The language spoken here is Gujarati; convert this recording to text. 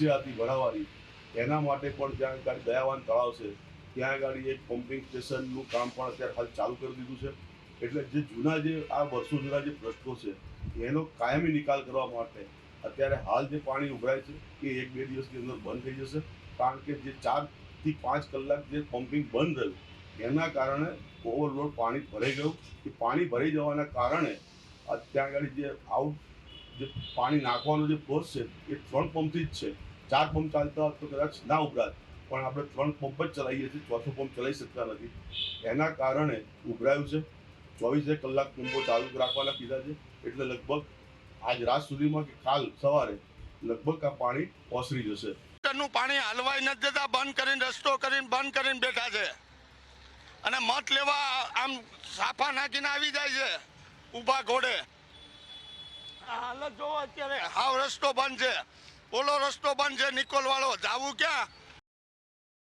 સમસ્યા હતી ભરાવાની એના માટે પણ જ્યાં આગળ દયાવાન તળાવ છે, ત્યાં આગળ એક પમ્પિંગ સ્ટેશનનું કામ પણ અત્યારે હાલ ચાલુ કરી દીધું છે. એટલે જે જૂના જે આ વર્ષો, જૂના જે પ્રશ્નો છે, એનો કાયમી નિકાલ કરવા માટે અત્યારે હાલ જે પાણી ઉભરાય છે, એ એક બે દિવસની અંદર બંધ થઈ જશે. કારણ કે જે ચારથી પાંચ કલાક જે પમ્પિંગ બંધ રહ્યું, એના કારણે ઓવરલોડ પાણી ભરાઈ ગયું. એ પાણી ભરાઈ જવાના કારણે ત્યાં આગળ જે આઉટ જે પાણી નાખવાનો જે ફોર્સ છે, એ ત્રણ પંપથી જ છે. ચાર પંપ ચાલતા હોત તો કદાચ ના ઉભરાત. પણ આપણે ત્રણ પંપ જ ચલાવીએ છીએ ચોથો પંપ ચલાવી શકતા નથી. એના કારણે ઉભરાયું છે. ચોવીસે કલાક પંપો ચાલુ રાખવાના કીધા છે. એટલે લગભગ આજ રાત સુધીમાં કે કાલ સવારે લગભગ આ પાણી ઓસરી જશે. નું પાણી હલવાઈ નથી જતા બંધ કરીને રસ્તો કરીને બંધ કરીને બેઠા છે. અને મત લેવા આમ સાફા નાખીને આવી જાય છે ઊભા ઘોડે. આ હાલત જોવો અત્યારે. હાવ રસ્તો બંધ છે. ઓલો રસ્તો બંધ છે નિકોલ વાળો. જાવું ક્યાં?